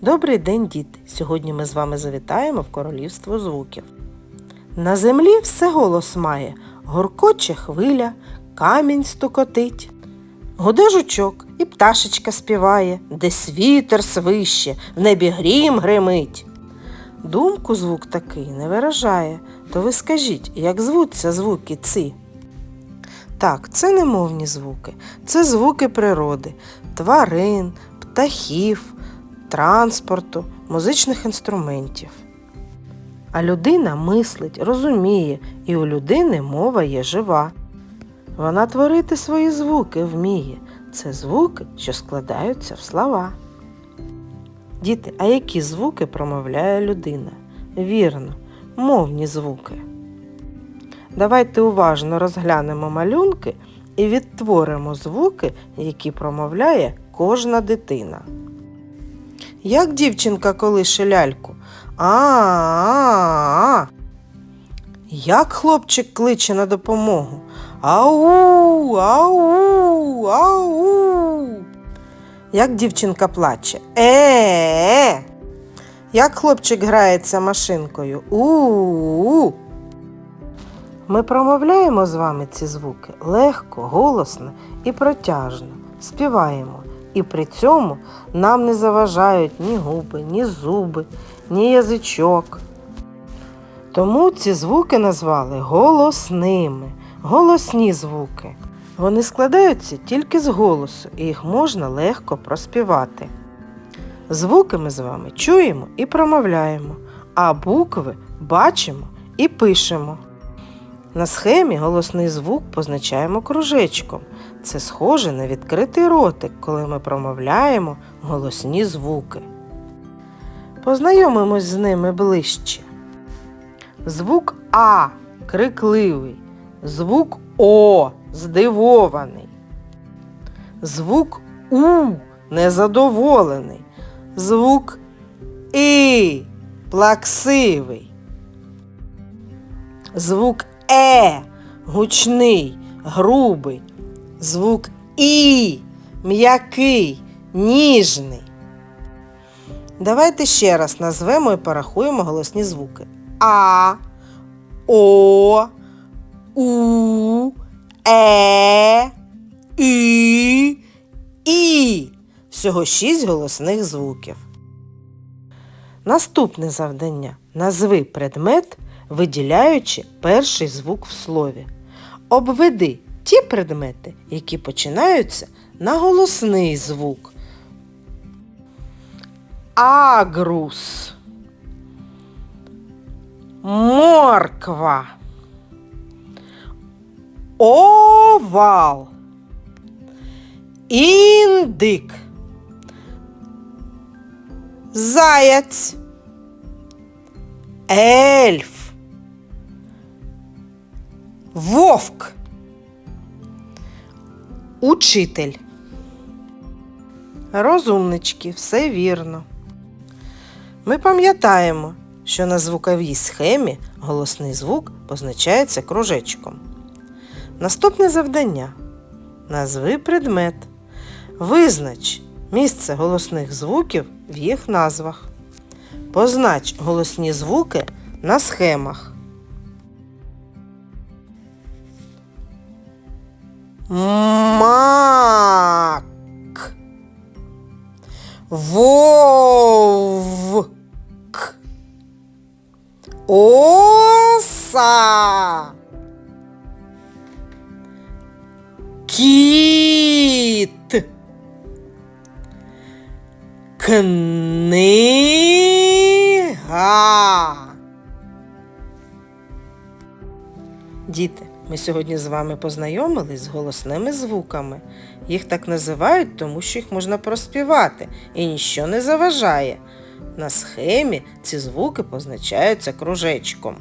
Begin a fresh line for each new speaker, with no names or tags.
Добрий день, діти! Сьогодні ми з вами завітаємо в королівство звуків. На землі все голос має, горкоче хвиля, камінь стукотить. Гуде жучок і пташечка співає, десь вітер свище, в небі грім гримить. Думку звук такий не виражає, то ви скажіть, як звуться звуки ці? Так, це не мовні звуки, це звуки природи, тварин, птахів, транспорту, музичних інструментів. А людина мислить, розуміє, і у людини мова є жива. Вона творити свої звуки вміє. Це звуки, що складаються в слова. Діти, а які звуки промовляє людина? Вірно, мовні звуки. Давайте уважно розглянемо малюнки і відтворимо звуки, які промовляє кожна дитина. Як дівчинка колише ляльку? А-а-а. Як хлопчик кличе на допомогу? Ау, ау, ау. Як дівчинка плаче? Е. Як хлопчик грається машинкою? У-у. Ми промовляємо з вами ці звуки легко, голосно і протяжно. Співаємо. І при цьому нам не заважають ні губи, ні зуби, ні язичок. Тому ці звуки назвали голосними, голосні звуки. Вони складаються тільки з голосу, і їх можна легко проспівати. Звуки ми з вами чуємо і промовляємо, а букви бачимо і пишемо. На схемі голосний звук позначаємо кружечком. Це схоже на відкритий ротик, коли ми промовляємо голосні звуки. Познайомимось з ними ближче. Звук А крикливий, звук О здивований, звук У незадоволений, звук І плаксивий, звук Е гучний, грубий, звук І м'який, ніжний. Давайте ще раз назвемо і порахуємо голосні звуки. А, О, У, Е, І, І. Всього шість голосних звуків. Наступне завдання. Назви предмет, виділяючи перший звук в слові. Обведи ті предмети, які починаються на голосний звук. Агрус. Морква. Овал. Індик. Заяць. Ельф. Вовк. Учитель. Розумнички, все вірно. Ми пам'ятаємо, що на звуковій схемі голосний звук позначається кружечком. Наступне завдання. Назви предмет. Визнач місце голосних звуків в їх назвах. Познач голосні звуки на схемах. Мак. Вовк. Оса. Кіт. Книга. Діти, ми сьогодні з вами познайомились з голосними звуками. Їх так називають, тому що їх можна проспівати і ніщо не заважає. На схемі ці звуки позначаються кружечком.